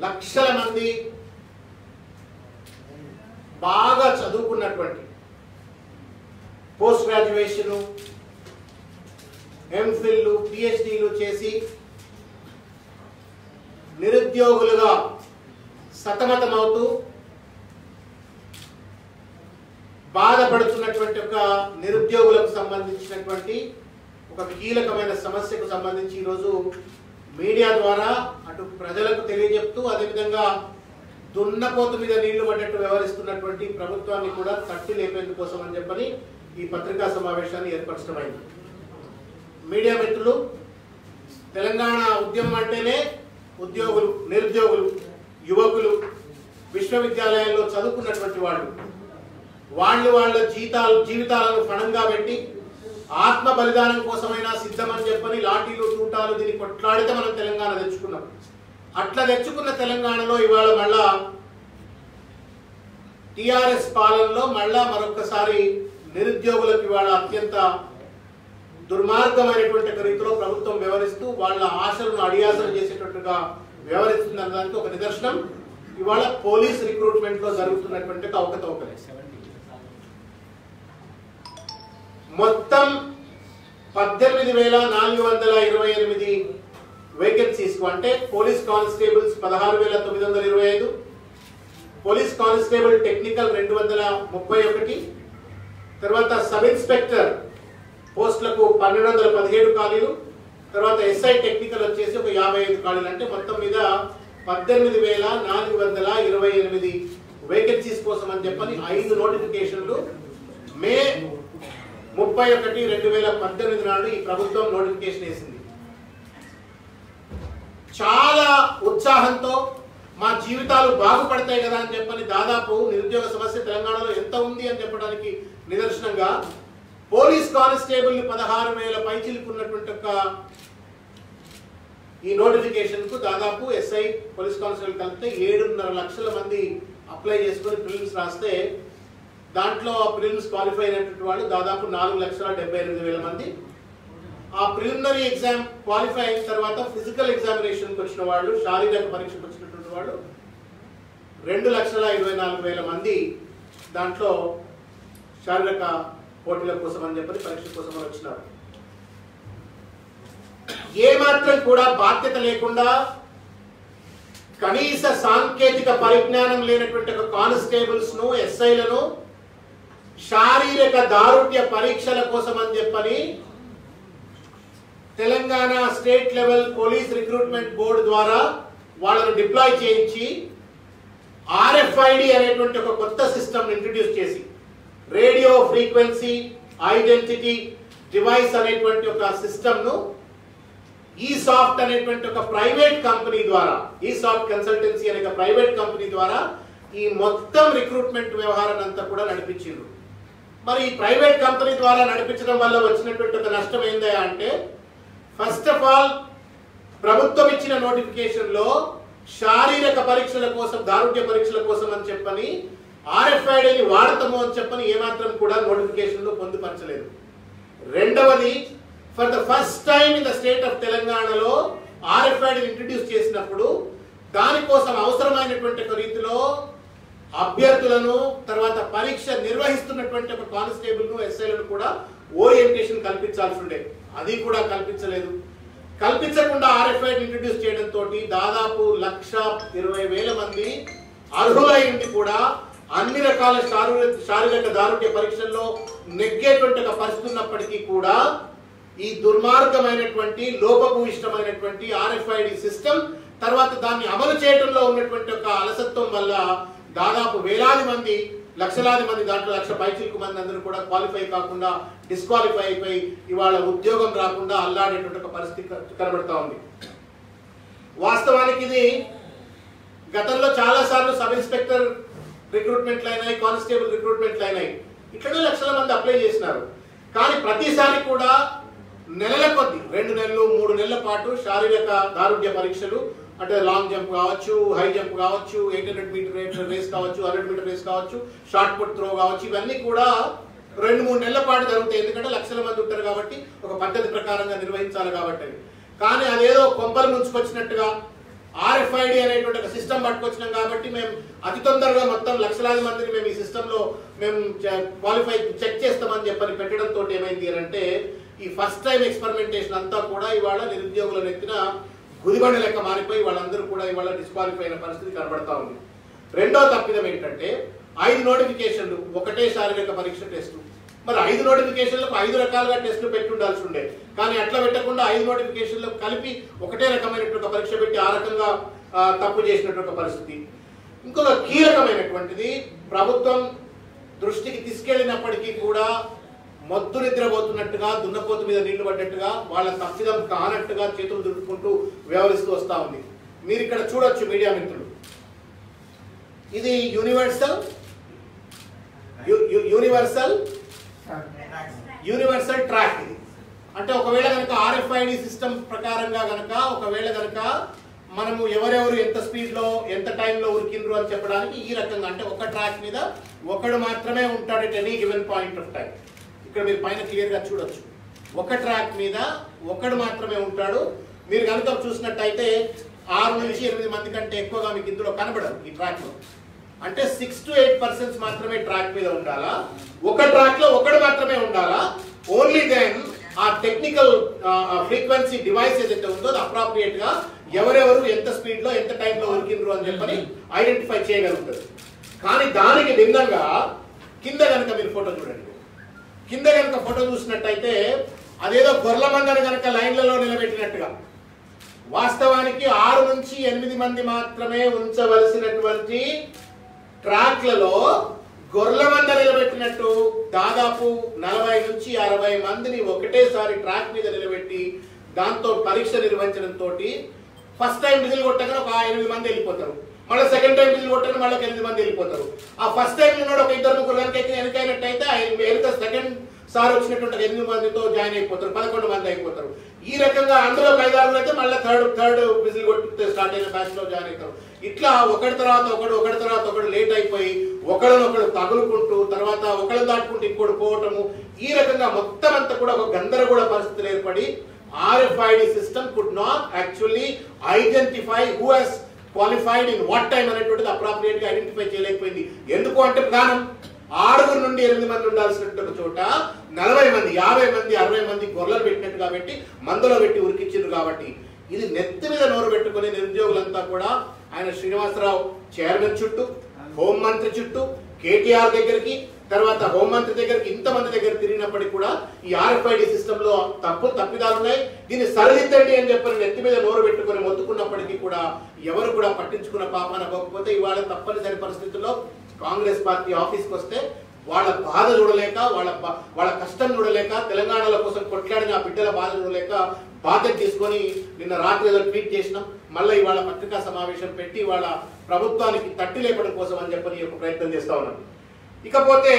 లక్షల మంది బాగా చదువుకున్నటువంటి పోస్ట్ గ్రాడ్యుయేషను ఎంఫిల్లు పిహెచ్డీలు చేసి నిరుద్యోగులుగా సతమతమవుతూ బాధపడుతున్నటువంటి ఒక నిరుద్యోగులకు సంబంధించినటువంటి ఒక కీలకమైన సమస్యకు సంబంధించి ఈరోజు మీడియా ద్వారా అటు ప్రజలకు తెలియజెప్తూ అదేవిధంగా దున్నపోతు మీద నీళ్ళు పడ్డట్టు వ్యవహరిస్తున్నటువంటి ప్రభుత్వాన్ని కూడా తట్టి లేపేందుకోసం అని చెప్పని ఈ పత్రికా సమావేశాన్ని ఏర్పరచడమైంది. మీడియా మిత్రులు తెలంగాణ ఉద్యమం అంటేనే ఉద్యోగులు నిరుద్యోగులు యువకులు విశ్వవిద్యాలయాల్లో చదువుకున్నటువంటి వాళ్ళు. వాళ్ళు వాళ్ళ జీతాలు జీవితాలను ఫణంగా పెట్టి ఆత్మ బలిదానం కోసమైనా సిద్ధమని చెప్పని లాఠీలు తూటాలు దీన్ని కొట్లాడితే మనం తెలంగాణ తెచ్చుకున్నాం. అట్లా తెచ్చుకున్న తెలంగాణలో ఇవాళ మళ్ళా టిఆర్ఎస్ పాలనలో మళ్ళా మరొకసారి నిరుద్యోగులకు ఇవాళ అత్యంత దుర్మార్గమైనటువంటి రీతిలో ప్రభుత్వం వ్యవహరిస్తూ వాళ్ళ ఆశలను అడియాసలు చేసేటట్టుగా వ్యవహరిస్తుందన్న దానికి ఒక నిదర్శనం. ఇవాళ పోలీస్ రిక్రూట్మెంట్లో జరుగుతున్నటువంటి ఒక అవకతవకలే. మొత్తం పద్దెనిమిది వేల నాలుగు వందల ఇరవై ఎనిమిది వేకెన్సీస్ అంటే పోలీస్ కానిస్టేబుల్స్ పదహారు వేల తొమ్మిది వందల ఇరవై ఐదు పోలీస్ కానిస్టేబుల్ టెక్నికల్ రెండు వందల ముప్పై ఒకటి తర్వాత సబ్ ఇన్స్పెక్టర్ పోస్టులకు పన్నెండు వందల పదిహేడు ఖాళీలు తర్వాత ఎస్ఐ టెక్నికల్ వచ్చేసి ఒక యాభై ఐదు ఖాళీలు. అంటే మొత్తం మీద పద్దెనిమిది వేల నాలుగు వందల ఇరవై ఎనిమిది వేకెన్సీస్ కోసం అని చెప్పని ఐదు నోటిఫికేషన్లు మే ముప్పై ఒకటి రెండు వేల పద్దెనిమిది నాడు ఈ ప్రభుత్వం నోటిఫికేషన్ వేసింది. చాలా ఉత్సాహంతో మా జీవితాలు బాగుపడతాయి కదా అని చెప్పని దాదాపు నిరుద్యోగ సమస్య తెలంగాణలో ఎంత ఉంది అని చెప్పడానికి నిదర్శనంగా పోలీస్ కానిస్టేబుల్ పదహారు వేల పైచిలుకున్నటువంటి ఒక ఈ నోటిఫికేషన్కు దాదాపు ఎస్ఐ పోలీస్ కానిస్టేబుల్ కలిపితే ఏడున్నర లక్షల మంది అప్లై చేసుకొని ఫిల్మ్స్ రాస్తే దాంట్లో ప్రిలిమ్స్ క్వాలిఫై అయినటువంటి వాళ్ళు దాదాపు నాలుగు లక్షల డెబ్బై ఎనిమిది వేల మంది. ఆ ప్రిలిమినరీ ఎగ్జామ్ క్వాలిఫై అయిన తర్వాత ఫిజికల్ ఎగ్జామినేషన్కి వచ్చిన వాళ్ళు శారీరక పరీక్షకు వచ్చినటువంటి వాళ్ళు రెండు లక్షల ఇరవై నాలుగు వేల మంది దాంట్లో శారీరక పోటీల కోసం అని చెప్పి పరీక్ష కోసం అని వచ్చినారు. ఏ కూడా బాధ్యత లేకుండా కనీస సాంకేతిక పరిజ్ఞానం లేనటువంటి కానిస్టేబుల్స్ను ఎస్ఐలను శారీరక దారుణ్య పరీక్షల కోసం అని చెప్పని Telangana state level police recruitment board ద్వారా వాళ్ళను డిప్లాయ్ చేయించి ఆర్ఎఫ్ఐడి అనేటువంటి ఒక కొత్త సిస్టమ్ ఇంట్రడ్యూస్ చేసి రేడియో ఫ్రీక్వెన్సీ ఐడెంటిటీ డివైస్ అనేటువంటి ఒక సిస్టమ్ను ఈ సాఫ్ట్ అనేటువంటి ఒక ప్రైవేట్ కంపెనీ ద్వారా ఈ సాఫ్ట్ కన్సల్టెన్సీ అనే ఒక ప్రైవేట్ కంపెనీ ద్వారా ఈ మొత్తం రిక్రూట్మెంట్ వ్యవహారాన్ని అంతా కూడా నడిపించారు మరి ఈ ప్రైవేట్ కంపెనీ ద్వారా నడిపించడం వల్ల వచ్చినటువంటి ఒక నష్టం ఏందా అంటే ఫస్ట్ ఆఫ్ ఆల్ ప్రభుత్వం ఇచ్చిన నోటిఫికేషన్లో శారీరక పరీక్షల కోసం దారుణ్య పరీక్షల కోసం అని చెప్పని ఆర్ఎఫ్ఐడిని వాడతాము అని చెప్పని ఏమాత్రం కూడా నోటిఫికేషన్లో పొందుపరచలేదు. రెండవది for the first time in the state of తెలంగాణలో ఆర్ఎఫ్ఐడిని ఇంట్రడ్యూస్ చేసినప్పుడు దానికోసం అవసరమైనటువంటి ఒక రీతిలో అభ్యర్థులను తర్వాత పరీక్ష నిర్వహిస్తున్నటువంటి ఒక కానిస్టేబుల్ను ఎస్ఐలను కూడా ఓరియంటేషన్ కల్పించాల్సి ఉండే అది కూడా కల్పించలేదు. కల్పించకుండా ఆర్ఎఫ్ఐ ఇంట్రడ్యూస్ చేయడంతో దాదాపు లక్ష ఇరవై వేల మంది అర్హులైంది కూడా అన్ని రకాల శారీరక శారీరక దారుణ్య పరీక్షల్లో నెగ్గేటువంటి ఒక పరిస్థితి ఉన్నప్పటికీ కూడా ఈ దుర్మార్గమైనటువంటి లోపభూయిష్టమైనటువంటి ఆర్ఎఫ్ఐడి సిస్టమ్ తర్వాత దాన్ని అమలు చేయడంలో ఉన్నటువంటి ఒక అలసత్వం వల్ల దాదాపు వేలాది మంది లక్షలాది మంది దాంట్లో లక్ష పైచిలకు మంది అందరూ కూడా క్వాలిఫై కాకుండా డిస్క్వాలిఫై అయిపోయి ఇవాళ ఉద్యోగం రాకుండా అల్లాడేటువంటి ఒక పరిస్థితి క- కనబడతా ఉంది. వాస్తవానికి ఇది గతంలో చాలా సార్లు సబ్ ఇన్స్పెక్టర్ రిక్రూట్మెంట్లు అయినాయి కానిస్టేబుల్ రిక్రూట్మెంట్లు అయినాయి. ఇట్లనే లక్షల మంది అప్లై చేసినారు. కానీ ప్రతిసారి కూడా నెలల కొద్ది రెండు నెలలు మూడు నెలల పాటు శారీరక దారుణ్య పరీక్షలు అంటే లాంగ్ జంప్ కావచ్చు హై జంప్ కావచ్చు ఎయిట్ హండ్రెడ్ మీటర్ రేస్ కావచ్చు హండ్రెడ్ మీటర్ రేస్ కావచ్చు షార్ట్ పుట్ త్రో కావచ్చు ఇవన్నీ కూడా రెండు మూడు నెలల పాటు జరుగుతాయి. ఎందుకంటే లక్షల మంది ఉంటారు కాబట్టి ఒక పద్ధతి ప్రకారంగా నిర్వహించాలి కాబట్టి. కానీ అదేదో కొంపలు ముంచుకొచ్చినట్టుగా ఆర్ఎఫ్ఐడి అనేటువంటి ఒక సిస్టమ్ పట్టుకొచ్చినాం కాబట్టి మేము అతి తొందరగా మొత్తం లక్షలాది మందిని మేము ఈ సిస్టంలో మేము క్వాలిఫై చెక్ చేస్తామని చెప్పని పెట్టడంతో ఏమైంది అంటే ఈ ఫస్ట్ టైం ఎక్స్పెరిమెంటేషన్ అంతా కూడా ఇవాళ నిరుద్యోగుల నెత్తిన గుదిబండ లెక్క మారిపోయి వాళ్ళందరూ కూడా ఇవాళ డిస్క్వాలిఫై అయిన పరిస్థితి కనబడతా ఉంది. రెండో తప్పిదం ఏంటంటే ఐదు నోటిఫికేషన్లు ఒకటే శారీరక పరీక్ష టెస్ట్. మరి ఐదు నోటిఫికేషన్లకు ఐదు రకాలుగా టెస్టులు పెట్టి ఉండాల్సి ఉండే. కానీ అట్లా పెట్టకుండా ఐదు నోటిఫికేషన్లకు కలిపి ఒకటే రకమైనటువంటి పరీక్ష పెట్టి ఆ రకంగా తప్పు చేసినటువంటి పరిస్థితి. ఇంకొక కీలకమైనటువంటిది ప్రభుత్వం దృష్టికి తీసుకెళ్ళినప్పటికీ కూడా మొద్దు నిద్రపోతున్నట్టుగా దున్నపోతు మీద నీళ్ళు పడ్డట్టుగా వాళ్ళ తప్పిదం కానట్టుగా చేతులు దుడుకుంటూ వ్యవహరిస్తూ వస్తా ఉంది. మీరు ఇక్కడ చూడొచ్చు మీడియా మిత్రులు. ఇది యూనివర్సల్? యూనివర్సల్? యూనివర్సల్ ట్రాక్ ఇది. అంటే ఒకవేళ కనుక ఆర్ఎఫ్ఐడి సిస్టమ్ ప్రకారంగా కనుక ఒకవేళ కనుక మనము ఎవరెవరు ఎంత స్పీడ్లో ఎంత టైంలో ఉరికిండ్రు అని చెప్పడానికి ఈ రకంగా అంటే ఒక ట్రాక్ మీద ఒకడు మాత్రమే ఉంటాడు at any given point of time. ఇక్కడ మీరు పైన క్లియర్గా చూడొచ్చు. ఒక ట్రాక్ మీద ఒకడు మాత్రమే ఉంటాడు. మీరు కనుక చూసినట్టయితే ఆరు నుంచి ఎనిమిది మంది కంటే ఎక్కువగా మీకు ఇందులో కనబడదు ఈ ట్రాక్లో అంటే సిక్స్ టు ఎయిట్ పర్సెంట్స్ మాత్రమే ట్రాక్ మీద ఉండాలా? ఒక ట్రాక్లో ఒకడు మాత్రమే ఉండాలా? ఓన్లీ దెన్ ఆ టెక్నికల్ ఫ్రీక్వెన్సీ డివైస్ ఏదైతే ఉందో అది అప్రాప్రియేట్గా ఎవరెవరు ఎంత స్పీడ్లో ఎంత టైంలో ఉరికిండ్రు అని చెప్పని ఐడెంటిఫై చేయగలుగుతారు. కానీ దానికి భిన్నంగా కింద కనుక మీరు ఫోటో చూడండి. కింద కనుక ఫోటో చూసినట్టయితే అదేదో గొర్రెల మందని కనుక లైన్లలో నిలబెట్టినట్టుగా. వాస్తవానికి ఆరు నుంచి ఎనిమిది మంది మాత్రమే ఉంచవలసినటువంటి ట్రాక్లలో గొర్రెల మంద నిలబెట్టినట్టు దాదాపు నలభై నుంచి అరవై మందిని ఒకటేసారి ట్రాక్ మీద నిలబెట్టి దాంతో పరీక్ష నిర్వహించడంతో ఫస్ట్ టైం విజిల్ కొట్టగానే ఒక ఎనిమిది మంది వెళ్ళిపోతారు. మళ్ళీ సెకండ్ టైం విజిల్ కొట్టగానే మళ్ళీ ఎనిమిది మంది వెళ్ళిపోతారు. ఆ ఫస్ట్ టైం ఉన్నాడు ఒక ఇద్దరు ముగ్గురు కనుక వెనకైనట్టయితే ఆయన వెనుక సెకండ్ సార్ వచ్చినటువంటి ఎనిమిది మందితో జాయిన్ అయిపోతారు పదకొండు మంది అయిపోతారు. ఈ రకంగా అందులో ఒక అయితే మళ్ళీ థర్డ్ థర్డ్ విజిల్ కొట్టి స్టార్ట్ అయిన బ్యాచ్లో జాయిన్ అవుతారు. ఇట్లా ఒకటి తర్వాత ఒకడు ఒకటి తర్వాత ఒకడు లేట్ అయిపోయి ఒకళ్ళనొకడు తగులుకుంటూ తర్వాత ఒకళ్ళు దాటుకుంటూ ఇంకోటి పోవటము ఈ రకంగా మొత్తం అంతా కూడా ఒక గందరగోళ పరిస్థితులు ఏర్పడి RFID system could not actually identify who he's qualified in what time అనేటువంటిది అప్రాప్రియేట్గా ఐడెంటిఫై చేయలేకపోయింది. ఎందుకు అంటే ప్రధానం ఆరుగురు నుండి ఎనిమిది మంది ఉండాల్సినటువంటి చోట నలభై మంది యాభై మంది అరవై మంది గొర్రెలు పెట్టినట్టు కాబట్టి మందులో పెట్టి ఉరికిచ్చిండ్రు కాబట్టి ఇది నెత్తి మీద నోరు పెట్టుకుని నిరుద్యోగులంతా కూడా ఆయన శ్రీనివాసరావు చైర్మన్ చుట్టూ హోంమంత్రి చుట్టూ కేటీఆర్ దగ్గరికి తర్వాత హోంమంత్రి దగ్గరికి ఇంతమంది దగ్గర తిరిగినప్పటికీ కూడా ఈ ఆర్ఎఫ్ఐడి సిస్టమ్లో తప్పు తప్పిదాలు ఉన్నాయి. దీన్ని సరిదిద్దండి అని చెప్పని నెత్తి మీద నోరు పెట్టుకుని మొత్తుకున్నప్పటికీ కూడా ఎవరు కూడా పట్టించుకున్న పాపాన పోకపోతే ఇవాళ తప్పనిసరి పరిస్థితుల్లో కాంగ్రెస్ పార్టీ ఆఫీస్కి వస్తే వాళ్ళ బాధ చూడలేక వాళ్ళ వాళ్ళ కష్టం చూడలేక తెలంగాణల కోసం కొట్లాడిన ఆ బిడ్డల బాధ చూడలేక బాధ్యత తీసుకొని నిన్న రాత్రి ఏదో ట్వీట్ చేసినాం. మళ్ళీ ఇవాళ పత్రికా సమావేశం పెట్టి వాళ్ళ ప్రభుత్వానికి తట్టి లేపడం కోసం అని చెప్పని ఒక ప్రయత్నం చేస్తా ఉన్నాం. ఇకపోతే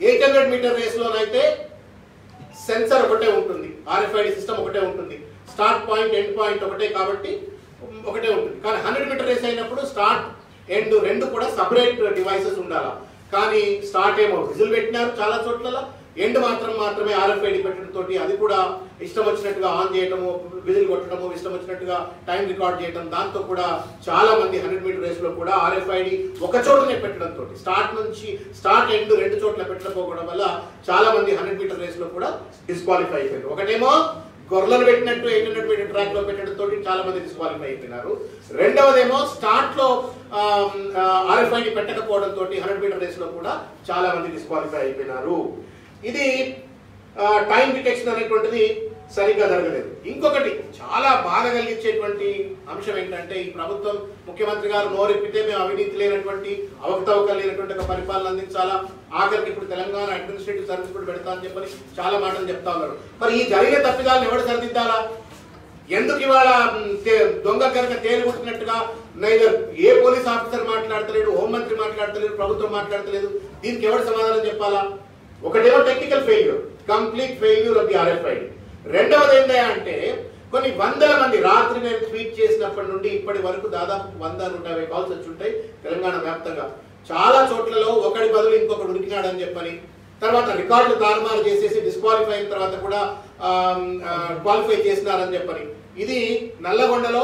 ఎయిట్ హండ్రెడ్ మీటర్ రేస్లోనైతే సెన్సర్ ఒకటే ఉంటుంది ఆర్ఎఫ్ఐడి సిస్టమ్ ఒకటే ఉంటుంది స్టార్ట్ పాయింట్ ఎండ్ పాయింట్ ఒకటే కాబట్టి ఒకటే ఉంటుంది. కానీ హండ్రెడ్ మీటర్ రేస్ అయినప్పుడు స్టార్ట్ ఎండ్ రెండు కూడా సపరేట్ డివైసెస్ ఉండాలా? కానీ స్టార్ట్ ఏమో విజిల్ పెట్టినారు చాలా చోట్ల ఎండ్ మాత్రం మాత్రమే ఆర్ఎఫ్ఐడి పెట్టడం తోటి అది కూడా ఇష్టం వచ్చినట్టుగా ఆన్ చేయటము విజిల్ కొట్టడము ఇష్టం వచ్చినట్టుగా టైం రికార్డ్ చేయడం దాంతో కూడా చాలా మంది హండ్రెడ్ మీటర్ రేస్లో కూడా ఆర్ఎఫ్ఐడి ఒక చోటనే పెట్టడంతో స్టార్ట్ నుంచి స్టార్ట్ ఎండ్ రెండు చోట్ల పెట్టకపోవడం వల్ల చాలా మంది హండ్రెడ్ మీటర్ రేస్లో కూడా డిస్క్వాలిఫై అయిపోయారు. ఒకటేమో గొర్రెలను పెట్టినట్టు ఎయిట్ హండ్రెడ్ మీటర్ ట్రాక్లో పెట్టడంతో తోటి చాలా మంది డిస్క్వాలిఫై అయిపోయినారు. రెండవదేమో స్టార్ట్లో ఆర్ఎఫ్ఐడి పెట్టకపోవడంతో హండ్రెడ్ మీటర్ రేస్లో కూడా చాలా మంది డిస్క్వాలిఫై అయిపోయినారు. ఇది టైం డిటెక్షన్ అనేటువంటిది సరిగ్గా జరగలేదు. ఇంకొకటి చాలా బాధ కలిగించేటువంటి అంశం ఏంటంటే ఈ ప్రభుత్వం ముఖ్యమంత్రి గారు నోరెప్పితే మేము అవినీతి లేనటువంటి అవకతవకలు లేనటువంటి ఒక పరిపాలన అందించాలా? ఆఖరికి ఇప్పుడు తెలంగాణ అడ్మినిస్ట్రేటివ్ సర్వీస్ కూడా పెడతా అని చెప్పని చాలా మాటలు చెప్తా ఉన్నారు. మరి ఈ జరిగే తప్పిదాలను ఎవరు సరిదిద్దాలా? ఎందుకు ఇవాళ దొంగ కనుక తేలిగుట్టినట్టుగా నైదర్ ఏ పోలీస్ ఆఫీసర్ మాట్లాడతలేడు హోంమంత్రి మాట్లాడతలేడు ప్రభుత్వం మాట్లాడతలేదు? దీనికి ఎవరు సమాధానం చెప్పాలా? ఒకటేమో technical failure complete failure of the RFID రెండవది ఏంటంటే అంటే కొన్ని వందల మంది రాత్రి నేను ట్వీట్ చేసినప్పటి నుండి ఇప్పటి వరకు దాదాపు వంద నూట యాభై కాల్స్ వచ్చి ఉంటాయి తెలంగాణ వ్యాప్తంగా. చాలా చోట్లలో ఒకటి బదులు ఇంకొకటి ఉడికినాడని చెప్పని తర్వాత రికార్డులు తారుమారు చేసేసి డిస్క్వాలిఫై అయిన తర్వాత కూడా క్వాలిఫై చేసినారని చెప్పని. ఇది నల్లగొండలో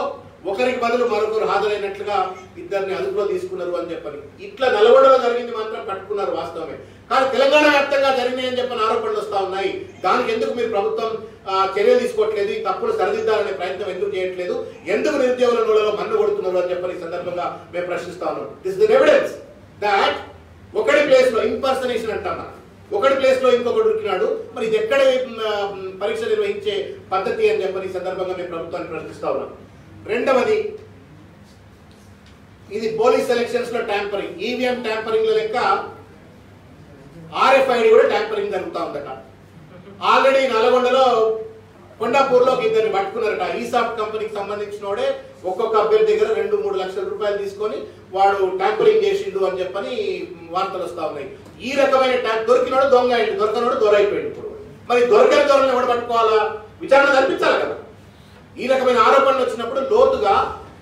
ఒకరికి బదులు మరొకరు హాజరైనట్లుగా ఇద్దరిని అదుపులో తీసుకున్నారు అని చెప్పని. ఇట్లా నల్గొండలో జరిగింది మాత్రం పట్టుకున్నారు వాస్తవమే. కానీ తెలంగాణ వ్యాప్తంగా జరిగినాయి అని చెప్పని ఆరోపణలు వస్తా ఉన్నాయి. దానికి ఎందుకు మీరు ప్రభుత్వం చర్య చర్యలు తీసుకోవట్లేదు? ఈ తప్పులు సరిదిద్దాలనే ప్రయత్నం ఎందుకు చేయట్లేదు? ఎందుకు నిరుద్యోగుల నూలలో మన్ను కొడుతున్నారు అని చెప్పని సందర్భంగా మేము ప్రశ్నిస్తా ఉన్నాం. దిస్ దిన్ ఎవిడెన్స్ దాట్ ఒకటి ప్లేస్లో ఇంపర్సనేషన్ అంటాం ఒకటి ప్లేస్లో ఇంకొకటి ఉరికినాడు. మరి ఇది ఎక్కడ పరీక్ష నిర్వహించే పద్ధతి అని చెప్పని సందర్భంగా మేము ప్రభుత్వాన్ని ప్రశ్నిస్తా ఉన్నాం. రెండవది ఇది పోలీస్ ఎలక్షన్స్లో ట్యాంపరింగ్. ఈవీఎం ట్యాంపరింగ్ లెక్క ఆర్ఎఫ్ఐడి కూడా ట్యాంపరింగ్ జరుగుతా ఉందట. ఆల్రెడీ నల్గొండలో కొండాపూర్లో ఇద్దరిని పట్టుకున్నారట. ఈసాఫ్ట్ కంపెనీకి సంబంధించినోడే ఒక్కొక్క అభ్యర్థి దగ్గర రెండు మూడు లక్షల రూపాయలు తీసుకొని వాడు ట్యాంపరింగ్ చేసిండు అని చెప్పని వార్తలు వస్తా ఉన్నాయి. ఈ రకమైన ట్యాంక్ దొరికినోడు దొంగ అయింది దొరకనోడు దొరైపోయింది ఇప్పుడు. మరి దొరకని దొరని ఎవడు పట్టుకోవాలా? విచారణ జరిపించాలి కదా. ఈ రకమైన ఆరోపణలు వచ్చినప్పుడు లోతుగా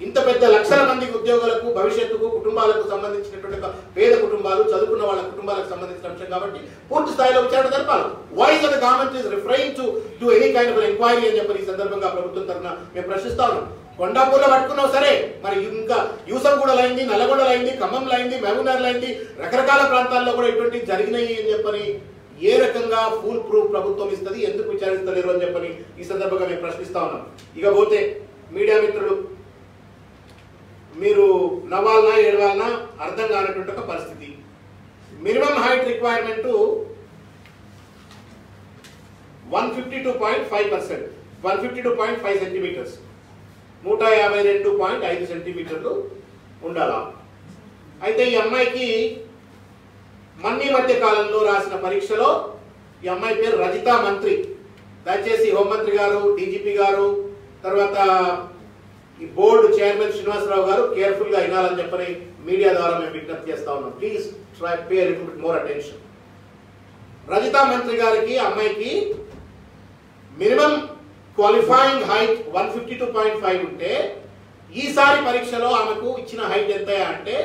ఇంత పెద్ద లక్షల మంది ఉద్యోగులకు భవిష్యత్తుకు కుటుంబాలకు సంబంధించినటువంటి పేద కుటుంబాలు చదువుకున్న వాళ్ళ కుటుంబాలకు సంబంధించిన అంశం కాబట్టి పూర్తి స్థాయిలో విచారణ జరపాలి. Voice of the government is refrain to to any kind of enquiry అని చెప్పి ఈ సందర్భంగా ప్రభుత్వం తరఫున మేము ప్రశ్నిస్తా ఉన్నాం. కొండాపూర్లో పట్టుకున్నావు సరే మరి ఇంకా యూసంగూడలైంది నల్లగొండలైంది ఖమ్మంలైంది అయింది ఖమ్మంలో రకరకాల ప్రాంతాల్లో కూడా ఇటువంటి జరిగినాయి అని చెప్పని ఏ రకంగా ఫుల్ ప్రూఫ్ ప్రభుత్వం ఇస్తుంది ఎందుకు విచారిస్తలేరు అని చెప్పని ఈ సందర్భంగా మేము ప్రశ్నిస్తా ఉన్నాం. ఇక పోతే మీడియా మిత్రులు మీరు నవ్వాలనా ఏడవాలనా అర్థం కానటువంటి ఒక పరిస్థితి. Minimum height requirement one fifty two point five percent one fifty two point five centimeters. నూట యాభై రెండు పాయింట్ ఐదు సెంటీమీటర్లు ఉండాలా? అయితే ఈ అమ్మాయికి మన్ని మధ్య కాలంలో రాసిన పరీక్షలో ఈ అమ్మాయి పేరు రజిత మంత్రి. దయచేసి హోంమంత్రి గారు డీజీపీ గారు తర్వాత ఈ బోర్డు చైర్మన్ శ్రీనివాసరావు గారు కేర్ఫుల్గా వినాలని చెప్పని మీడియా ద్వారా మేము విజ్ఞప్తి చేస్తా ఉన్నాం. Please try pay little more attention Rajitha మంత్రి గారికి అమ్మాయికి minimum qualifying height one fifty two point five ఉంటే ఈసారి పరీక్షలో ఆమెకు ఇచ్చిన హైట్ ఎంత అంటే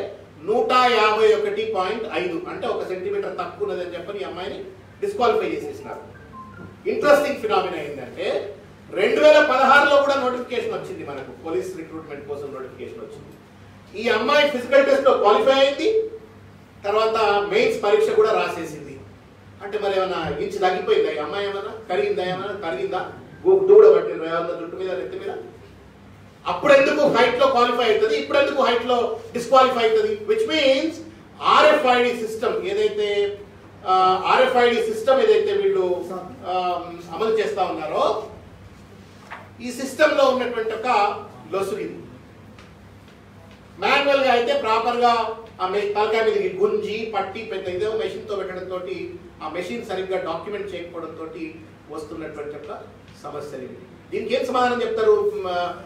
నూట యాభై ఒకటి పాయింట్ ఐదు అంటే ఒక సెంటీమీటర్ తక్కువ ఉన్నదని చెప్పని ఈ అమ్మాయిని డిస్క్వాలిఫై చేసేసినారు. ఇంట్రెస్టింగ్ ఫినామినా ఏంటంటే రెండు వేల పదహారులో కూడా నోటిఫికేషన్ వచ్చింది మనకు. పోలీస్ రిక్రూట్మెంట్ కోసం నోటిఫికేషన్ వచ్చింది. ఈ అమ్మాయి ఫిజికల్ టెస్ట్లో క్వాలిఫై అయింది. తర్వాత మెయిన్స్ పరీక్ష కూడా రాసేసింది. అంటే మరి ఏమైనా ఇంచు తగ్గిపోయిందా? ఈ అమ్మాయి ఏమైనా కరిగిందా? ఏమైనా కరిగిందా? గు- దూడ పట్టిందా ఏమన్నా జుట్టు మీద నెత్తి మీద? అప్పుడు ఎందుకు హైట్లో క్వాలిఫై అవుతుంది? ఇప్పుడు ఎందుకు హైట్లో డిస్క్వాలిఫై అవుతుంది? విచ్ మీన్స్ ఆర్ఎఫ్ఐడి సిస్టమ్ ఏదైతే ఆర్ఎఫ్ఐడి సిస్టమ్ ఏదైతే వీళ్ళు అమలు చేస్తా ఉన్నారో ఈ సిస్టమ్లో ఉన్నటువంటి ఒక లొసుగు ఇది. మాన్యువల్గా అయితే ప్రాపర్గా ఆ తలకాయ మీదకి గుంజి పట్టి పెద్ద ఇదే మెషిన్తో పెట్టడంతో ఆ మెషిన్ సరిగ్గా డాక్యుమెంట్ చేయకపోవడం తోటి వస్తున్నటువంటి ఒక సమస్యలు ఇవి దీనికి ఏం సమాధానం చెప్తారు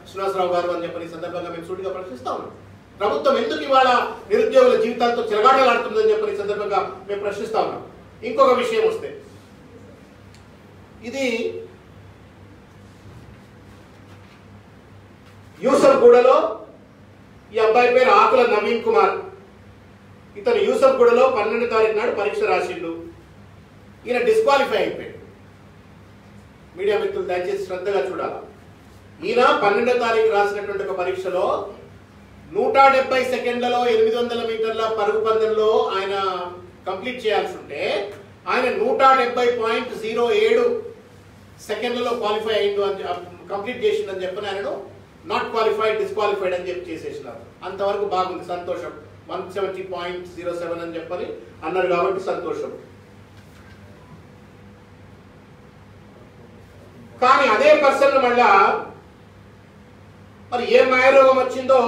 శ్రీనివాసరావు గారు అని చెప్పని సందర్భంగా మేము సూటిగా ప్రశ్నిస్తా ఉన్నాం. ప్రభుత్వం ఎందుకు ఇవాళ నిరుద్యోగుల జీవితాలతో చెలగాటలాడుతుందని చెప్పని సందర్భంగా మేము ప్రశ్నిస్తా ఉన్నాం. ఇంకొక విషయం వస్తే ఇది యూసఫ్గూడలో ఈ అబ్బాయి పేరు ఆకుల నవీన్ కుమార్. ఇతను యూసఫ్గూడలో పన్నెండు తారీఖు నాడు పరీక్ష రాసిండు. ఈయన డిస్క్వాలిఫై అయిపోయాడు. మీడియా మిత్రులు దయచేసి శ్రద్ధగా చూడాలి. ఈయన పన్నెండో తారీఖు రాసినటువంటి ఒక పరీక్షలో నూట డెబ్బై సెకండ్లలో ఎనిమిది వందల మీటర్ల పరుగు పందెంలో ఆయన కంప్లీట్ చేయాల్సి ఉంటే ఆయన నూట డెబ్బై పాయింట్ జీరో ఏడు సెకండ్లలో క్వాలిఫై అయిండు అని కంప్లీట్ చేసిందని చెప్పిన ఆయనను నాట్ క్వాలిఫైడ్ డిస్క్వాలిఫైడ్ అని చెప్పి చేసేసినారు. అంతవరకు బాగుంది సంతోషం. One seventy point zero seven అని చెప్పని అన్నారు కాబట్టి సంతోషం. కానీ అదే పర్సన్ మళ్ళా మరి ఏ మాయరోగం వచ్చిందో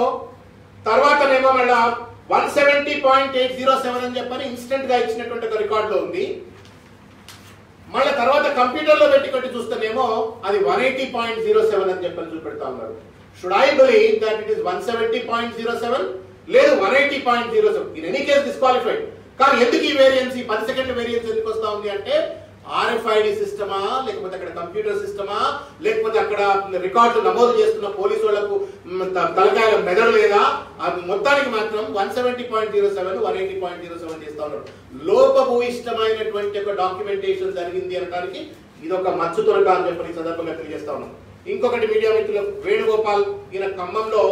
తర్వాతనేమో మళ్ళా one seventy point eight zero seven అని చెప్పని ఇన్స్టెంట్గా ఇచ్చినటువంటి ఒక రికార్డులో ఉంది. మళ్ళీ తర్వాత కంప్యూటర్లో పెట్టి కొట్టి చూస్తేనేమో అది one eighty point zero seven అని చెప్పని చూపెడతా ఉన్నారు should I believe that it is one seventy point zero seven లేదు one eighty point zero seven? In any case disqualified కానీ ఎందుకు ఈ వేరియన్స్ ఈ పది సెకండ్ వేరియన్స్ ఎందుకు వస్తా ఉంది అంటే ఆర్ఎఫ్ఐడి సిస్టమా లేకపోతే అక్కడ కంప్యూటర్ సిస్టమా లేకపోతే అక్కడ రికార్డులు నమోదు చేస్తున్న పోలీసు వాళ్ళకు మ్, తలకాయల మెదడు లేదా? అది మొత్తానికి మాత్రం one seventy point zero seven one eighty point zero seven చేస్తా ఉన్నారు. లోపభూయిష్టమైనటువంటి ఒక డాక్యుమెంటేషన్ జరిగింది అనడానికి ఇది ఒక మచ్చు తొలక అని చెప్పి ఈ సందర్భంగా తెలియజేస్తా ఉన్నాం. ఇంకొకటి మీడియా మిత్రులు వేణుగోపాల్ ఈయన ఖమ్మంలో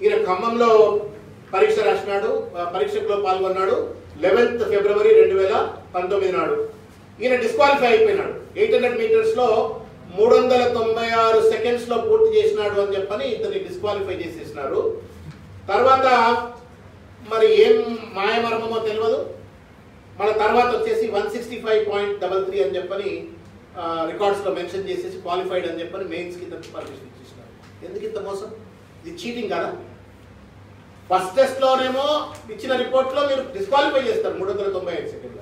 ఈయన ఖమ్మంలో పరీక్ష రాసినాడు పరీక్షలో పాల్గొన్నాడు. లెవెన్త్ ఫిబ్రవరి రెండు వేల పంతొమ్మిది నాడు. ఈయన డిస్క్వాలిఫై అయిపోయినాడు. ఎయిట్ హండ్రెడ్ మీటర్స్లో మూడు వందల తొంభై ఆరు సెకండ్స్లో పూర్తి చేసినాడు అని చెప్పని ఇతన్ని డిస్క్వాలిఫై చేసేసినారు తర్వాత మరి ఏం మాయమర్మమో తెలియదు మన తర్వాత వచ్చేసి one sixty five point double three అని చెప్పని రికార్డ్స్లో మెన్షన్ చేసేసి క్వాలిఫైడ్ అని చెప్పని మెయిన్స్ కింద పర్మిషన్ ఇచ్చేసినారు ఎందుకు ఇంత మోసం? ఇది చీటింగ్ కదా? ఫస్ట్ టెస్ట్ లోనేమో ఇచ్చిన రిపోర్ట్లో మీరు డిస్క్వాలిఫై చేస్తారు మూడు వందల తొంభై ఐదు సెకండ్లు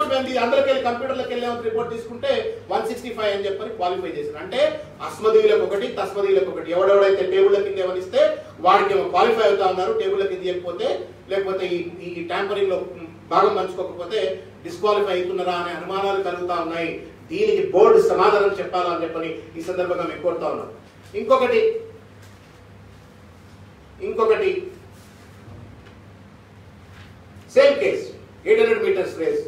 అందరికి వెళ్ళి కంప్యూటర్లకు వెళ్ళి రిపోర్ట్ తీసుకుంటే వన్ సిక్స్టీ ఫైవ్ అని చెప్పని క్వాలిఫై చేశారు. అంటే అస్మదీయులకు ఒకటి తస్మదీయులకు ఒకటి. ఎవడెవడైతే టేబుల్ కింద ఏమనిస్తే వాడికి ఏమో క్వాలిఫై అవుతా ఉన్నారు టేబుల్ కింద ఇవ్వకపోతే లేకపోతే ఈ ఈ ట్యాంపరింగ్లో భాగం పంచుకోకపోతే డిస్క్వాలిఫై అవుతున్నారా అనే అనుమానాలు కలుగుతా ఉన్నాయి. దీనికి బోర్డు సమాధానం చెప్పాలని చెప్పని ఈ సందర్భంగా మేము కోరుతా ఉన్నాం. ఇంకొకటి ఇంకొకటి. Same case eight hundred metres race